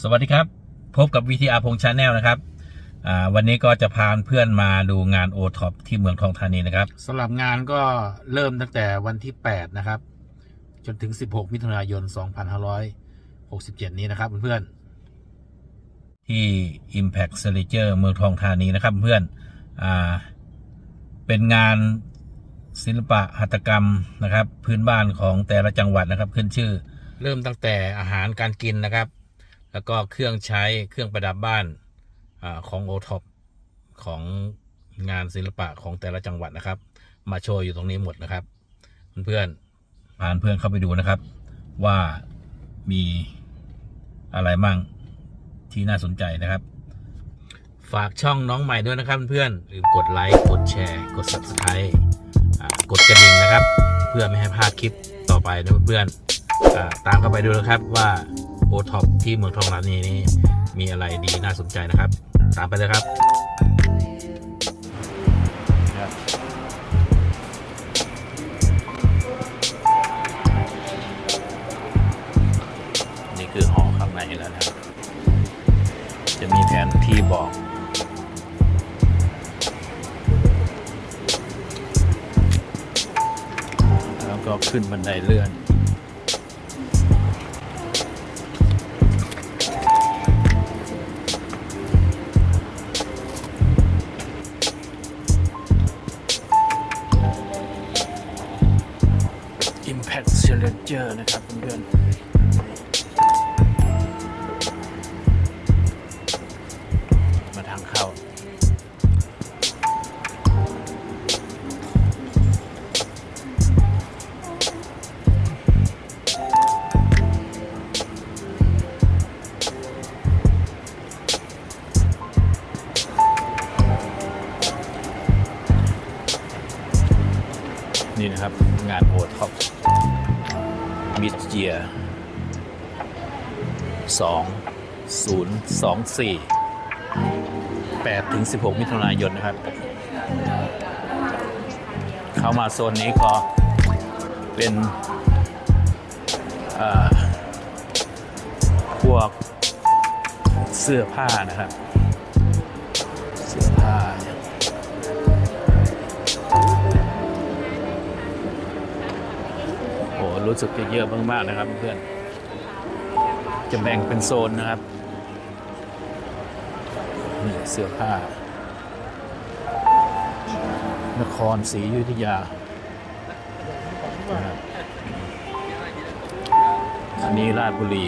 สวัสดีครับ พบกับ VTR พงชาแนลนะครับอ่าวันนี้ก็จะพาเพื่อนมาดูงานโอท็อปที่เมืองทองธานีนะครับสำหรับงานก็เริ่มตั้งแต่วันที่ 8 นะครับ จนถึง 16 มิถุนายน 2567 นี้นะครับเพื่อนที่ Impact c e l l a r เมืองทองธานีนะครับเพื่อนอ่าเป็นงานศิลปะหัตถกรรมนะครับ พื้นบ้านของแต่ละจังหวัดนะครับขึ้นชื่อ เริ่มตั้งแต่อาหารการกินนะครับ แล้วก็เครื่องใช้เครื่องประดับบ้านอของโอท็อปของงานศิลปะของแต่ละจังหวัดนะครับ มาโชว์อยู่ตรงนี้หมดนะครับเพื่อนๆพาเพื่อนเข้าไปดูนะครับ ว่ามีอะไรมั่งที่น่าสนใจนะครับ ฝากช่องน้องใหม่ด้วยนะครับเพื่อนๆลืมกดไลค์กดแชร์ กด subscribe กดกระดิ่งนะครับ เพื่อไม่ให้พลาดคลิปต่อไปนะเพื่อนๆตามเข้าไปดูนะครับว่า โอท็อปที่เมืองทองธานนี้นี้มีอะไรดีน่าสนใจนะครับ ตามไปเลยครับครับนี่คือหอข้างในแล้วนะครับจะมีแผนที่บอกแล้วก็ขึ้นบันไดเลื่อน Impact Challenger นะครับเพื่อนๆมาทางเข้านี่นะครับ งานโอท็อป มิสเจียสองศูนย์สองสี่แปดถึงสิบหกมิถุนายนนะครับ เข้ามาโซนนี้ก็เป็นอ่าพวกเสื้อผ้านะครับ รู้สึกจะเยอะมากๆนะครับเพื่อนจะแบ่งเป็นโซนนะครับนี่เสื้อผ้านครศรีอยุธยา อันนี้ราชบุรี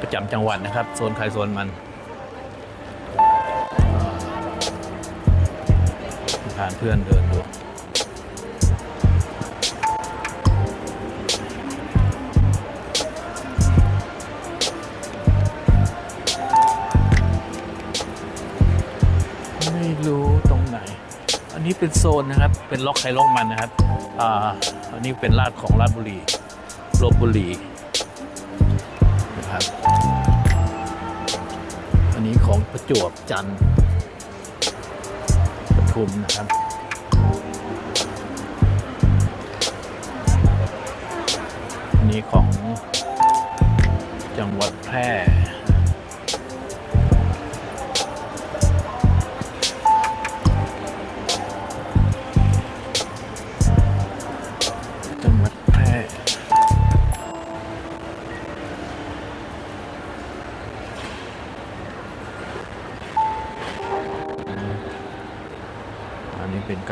ประจำจังหวัดนะครับ โซนใครโซนมันผ่านเพื่อนเดิน เป็นโซนนะครับ เป็นล็อกใครล็อกมันนะครับอ่าอันนี้เป็นลาดของราชบุรีลบบุรีนะครับ อันนี้ของประจวบจันทร์ปทุมนะครับอันนี้ของจังหวัดแพร่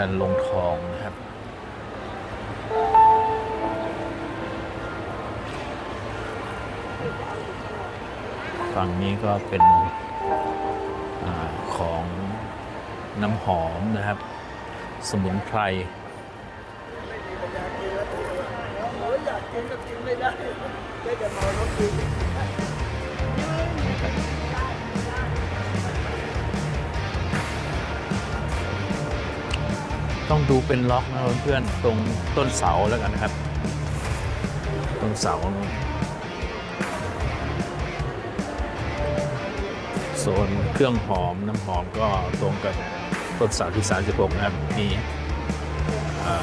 อันนี้เป็นการลงทองนะครับ ฝั่งนี้ก็เป็นอของน้ำหอมนะครับ สมุนไพร ต้องดูเป็นล็อกนะเพื่อนๆตรงต้นเสาแล้วกันนะครับต้นเสาโซนเครื่องหอมน้ำหอมก็ตรงกับต้นเสาที่ 36 นะครับมีอ่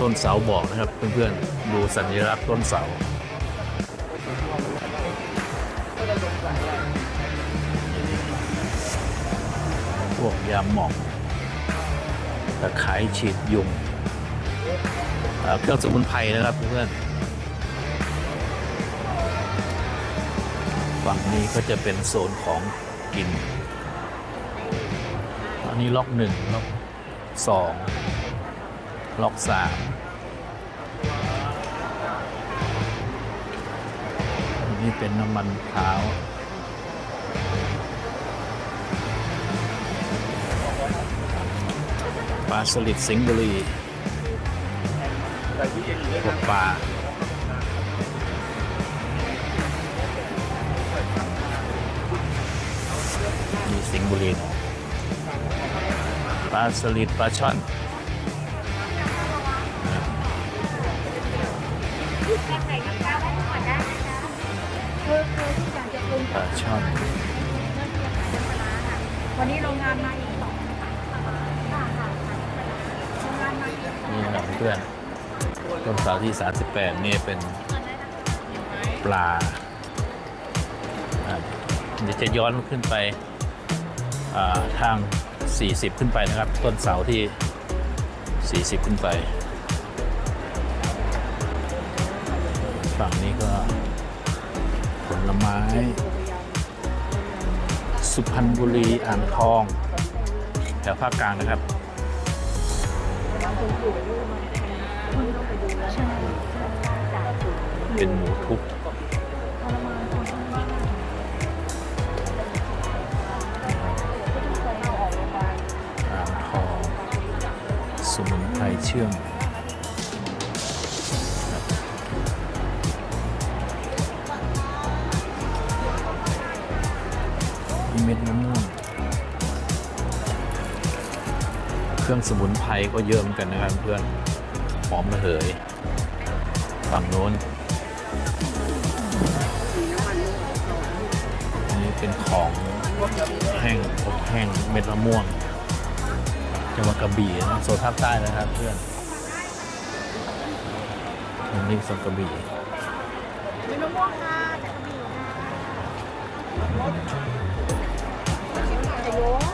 ต้นเสาบอกนะครับเพื่อนๆดูสัญลักษณ์ต้นเสา วกยาหมองตะไคร้ฉีดยุงเครื่องสมุนไพรนะครับเพื่อนฝั่งนี้ก็จะเป็นโซนของกิน อันนี้ล็อกหนึ่งล็อกสองล็อกสามอันนี้เป็นน้ำมันเท้า ปลาสลิดสิงห์บุรีพวกปลามีสิงห์บุรีนะปลาสลิดปลาช่อนใส่น้ำปลาไว้ก่อนได้นะจ๊ะคือคือที่อยากจะปรุงปลาช่อนวันนี้โรงงานมาอีกสองค่ะค่ะค่ะโรงงา นี่นะครับเพื่อนต้นเสาที่ 38 นี่เป็นปลาเดี๋ยวจะย้อนขึ้นไปทาง 40 ขึ้นไปนะครับ ต้นเสาที่ 40 ขึ้นไป ฝั่งนี้ก็ผลไม้ สุพรรณบุรีอ่างทองแถวภาคกลางนะครับ เป็นหมูทุบอ่างทองสมุนไพรเชื่อมมีเม็ดมะ รื่องสมุนไพรก็เยอะเหมือนกันนะครับเพื่อนหอมระเหยฝั่งโน้นอันนี้เป็นของแห้งอบแห้งเม็ดมะม่วงจังหวัดกระบี่นะโซนภาคใต้นะครับเพื่อนอันนี้โซนกระบี่มีมะม่วงค่ะแต่ก็มีอยู่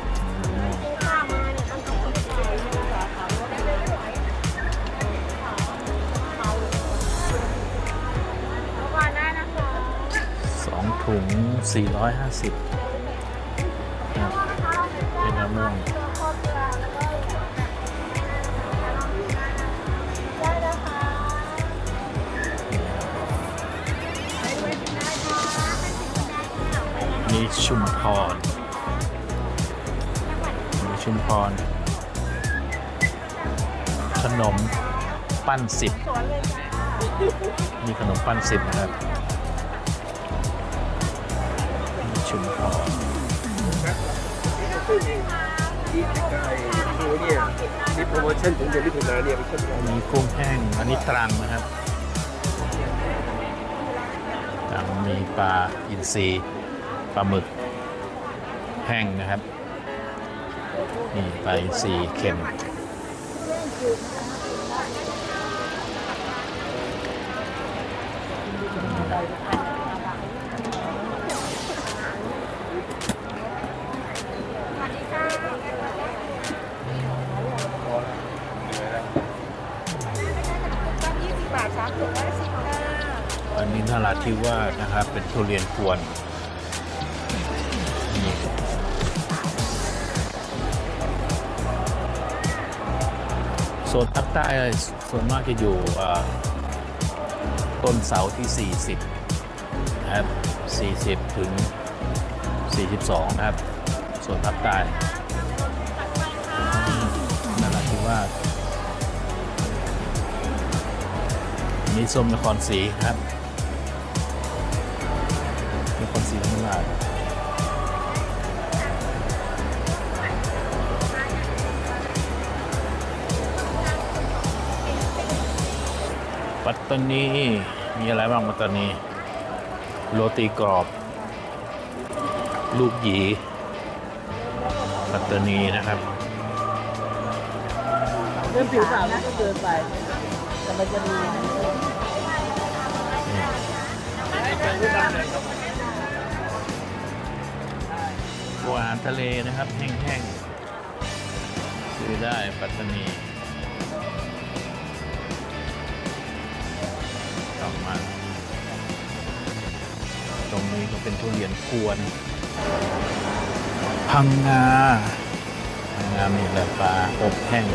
ะ ถุง 450ครับเป็นมะม่วงนี่ชุมพรนี่ชุมพร ขนมปั้นสิบมีขนมปั้นสิบนะครับ ชุมพรที่ไก่หมูเนี่ยมีโปรโมชั่นถึงเดือนมิถุนายนเนี่ยไปเช่นกันมีกุ้งแห้งอันนี้ตรังนะครับตรังมีปลาอินทรีปลาหมึกแห้งนะครับนี่ปลาอินทรีเค็ม นาราธิวาสนะครับ เป็นทุเรียนกวนโซนภาคใต้ส่วนมากจะอยู่ต้นเสาที่ 40นะครับ40 ถึง 42 นะครับส่วนภาคใต้นาราธิวาสนี่ส้มนครศรีครับ ตตานีมีอะไรบ้างปัตตานีโรตีกรอบ ลูกหยีปัตตานีนะครับเดินผิวขาวก็เดินไปแต่มันจะมีบัวอาหารทะเลนะครับ แห้งๆซื้อได้ปัตตานี มาตรงนี้ก็เป็นทุเรียนกวน พังงา พังงามีแต่ปลาอบแห้ง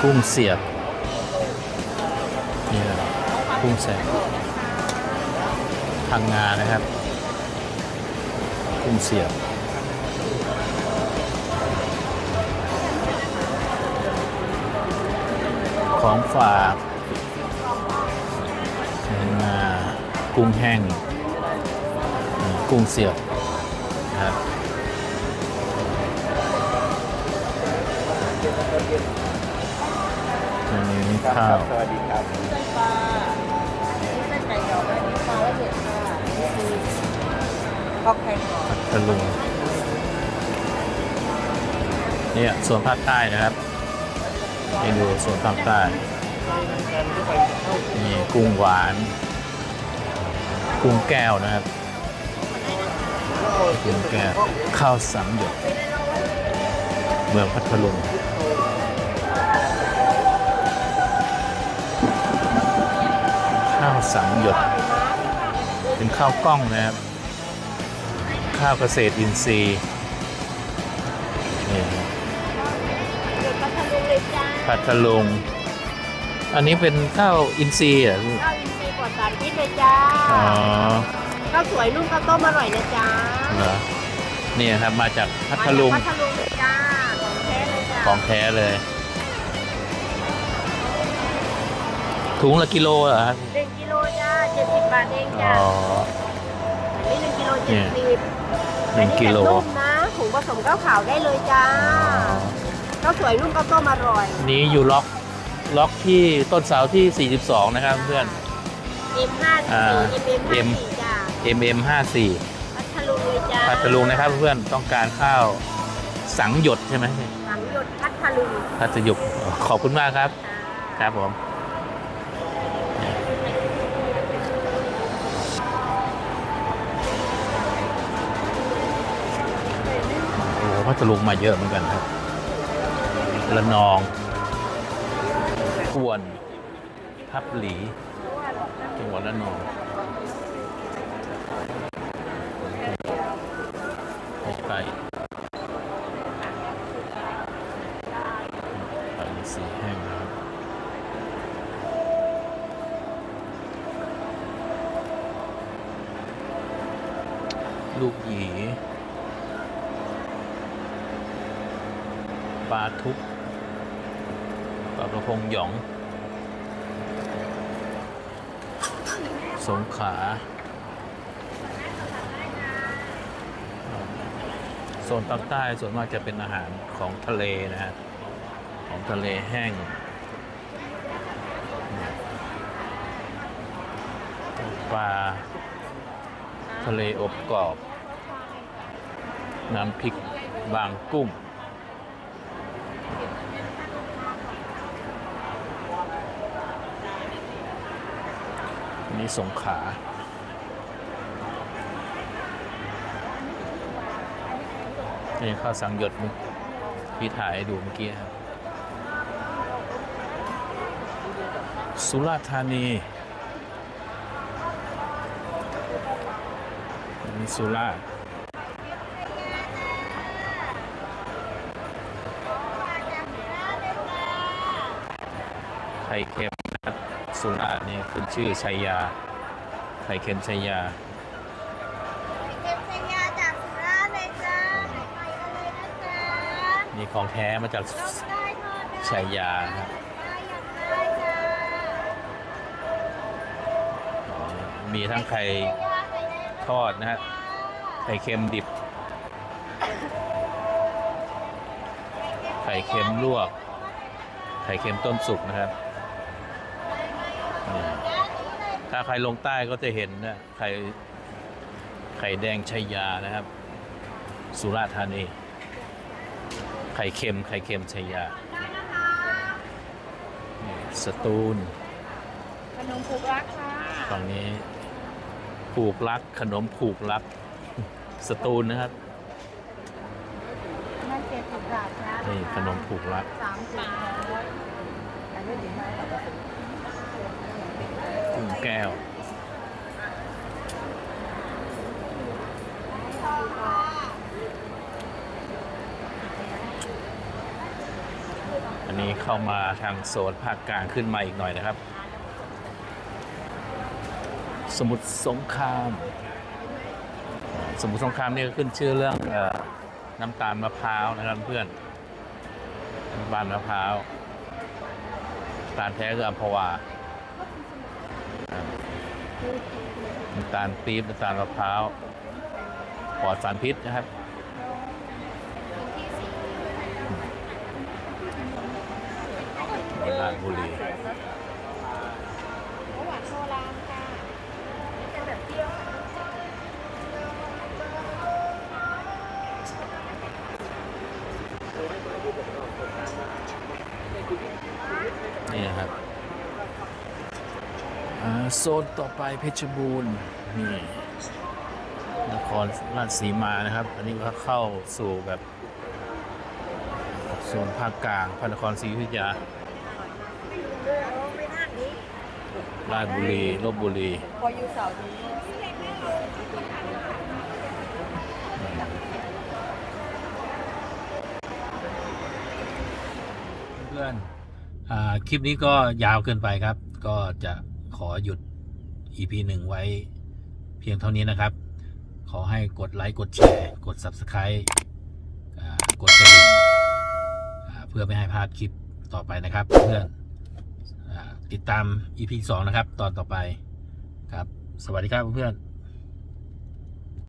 กุ้งเสียบ นี่นะกุ้งแสบพังงานะครับ กุ้งเสียบ ของฝากพังงากุ้งแห้งอืมกุ้งเสียบนะครับอันนี้ข้าวสวัสดีครับเส้นปลาเส้นไก่ดอกอันนี้ปลาละเอียดค่ะนี่คือข้าวแกงกรอบพัทลุงเนี่ยส่วนภาคใต้นะครับ ให้ดูส่วนภาคใต้นี่กุ้งหวาน กุ้งแก้วนะครับกุ้งแก้วข้าวสังหยดเมืองพัทลุงข้าวสังหยด เป็นข้าวกล้องนะครับ ข้าวเกษตรอินทรีย์ พัทลุง อันนี้เป็นข้าวอินทรีย์เหรอลูกข้าวอินทรีย์ปลอดสารพิษเลยจ้าอ๋อข้าวสวยนุ่มข้าวต้มอร่อยนะจ้าเหรอนี่ครับมาจากพัทลุงมาจากพัทลุงเลยจ้า ของแท้เลยจ้า ของแท้เลย ถุงละกิโลเหรอครับหนึ่งกิโลจ้าเจ็ดสิบบาทเองอ๋จ้าออันนี้หนึ่งกิโลเนี่เจ็ดยสิบหนึ่งกิโลอันนี้จะนุ่มนะถุงผสมข้าวขาวได้เลยจ้า อ๋อข้าวสวยนุ่มข้าวต้มอร่อย นี้อยู่ล็อกล็อกที่ต้นเสาที่ 42 นะครับเพื่อน M ห้าอ่าสี่ M M ห้า M สี่จ้า MM 54 พัทลุงเลยจ้าพัทลุงนะครับเพื่อนต้องการข้าวสังหยดใช่ไหมสังหยดพัทลุงพัทยุกขอบคุณมากครับ จ้าครับผม โอ้โหพัทลุงมาเยอะเหมือนกันครับ ละนองกวนทับหลีจังหวัดละนองไป ยอง สงขลาโซนภาคใต้ส่วนมากจะเป็นอาหารของทะเลนะฮะ ของทะเลแห้งปลาทะเลอบกรอบ น้ำพริกบางกุ้ง นี้สงขลานี่ข้าวสังหยดมุกที่ถ่ายให้ดูเมื่อกี้ครับ สุราธานีนนี้สุราษฎร์ไข่เค็ม สุราษฎร์นี่ขึ้นชื่อชัยยา ไข่เค็มชัยยา เก็บสัญญาจากสุราษฎร์เลยจ้าใหม่ๆกันเลยนะจ๊ะนี่ของแท้มาจากต้มได้ทอดได้ชัยยาครับ ได้อยากได้จ้าอ๋อมีทั้งไข่ย่าไข่แดงทอดนะฮะ ไข่เค็มดิบ ไข่เค็มลวก ไข่เค็มต้มสุกนะครับ ใครลงใต้ก็จะเห็นนะไข่ไข่แดงชัยยานะครับ สุราษฎร์ธานี ไข่เค็ม ไข่เค็มชัยยาได้นะคะสตูล ขนมผูกรักค่ะฝั่งนี้ผูกรัก ขนมผูกรัก สตูลนะครับนั่นเจ็ดสิบบาทค่ะนี่ขนมผูกรักสามสิบร้อยอันนี้ดีมากค่ะกุ้ง แก้ว อันนี้เข้ามาทางโซนภาคกลางขึ้นมาอีกหน่อยนะครับ สมุทรสงคราม สมุทรสงครามนี่ก็ขึ้นชื่อเรื่องอน้ำตาลมะพร้าวนะครับเพื่อนน้ำตาลมะพร้าวตาลแท้คืออัมพวา น้ำตาลปี๊บน้ำตาลมะพร้าวปลอดสารพิษนะครับนี่ราชบุรี โซนต่อไปเพชรบูรณ์นี่นครราชสีมานะครับ อันนี้ก็เข้าสู่แบบโซนภาคกลางพระนครศรีอยุธยาราชบุรีลบบุรีพออยู่เสาร์นี้เพื่อนอ่าคลิปนี้ก็ยาวเกินไปครับ ก็จะขอหยุด EP หนึ่งไว้เพียงเท่านี้นะครับ ขอให้กดไลค์ กดแชร์ กด Subscribe กดกระดิ่งเพื่อไม่ให้พลาดคลิปต่อไปนะครับ เพื่อนติดตาม EP 2 นะครับ ตอนต่อไปครับ สวัสดีครับเพื่อน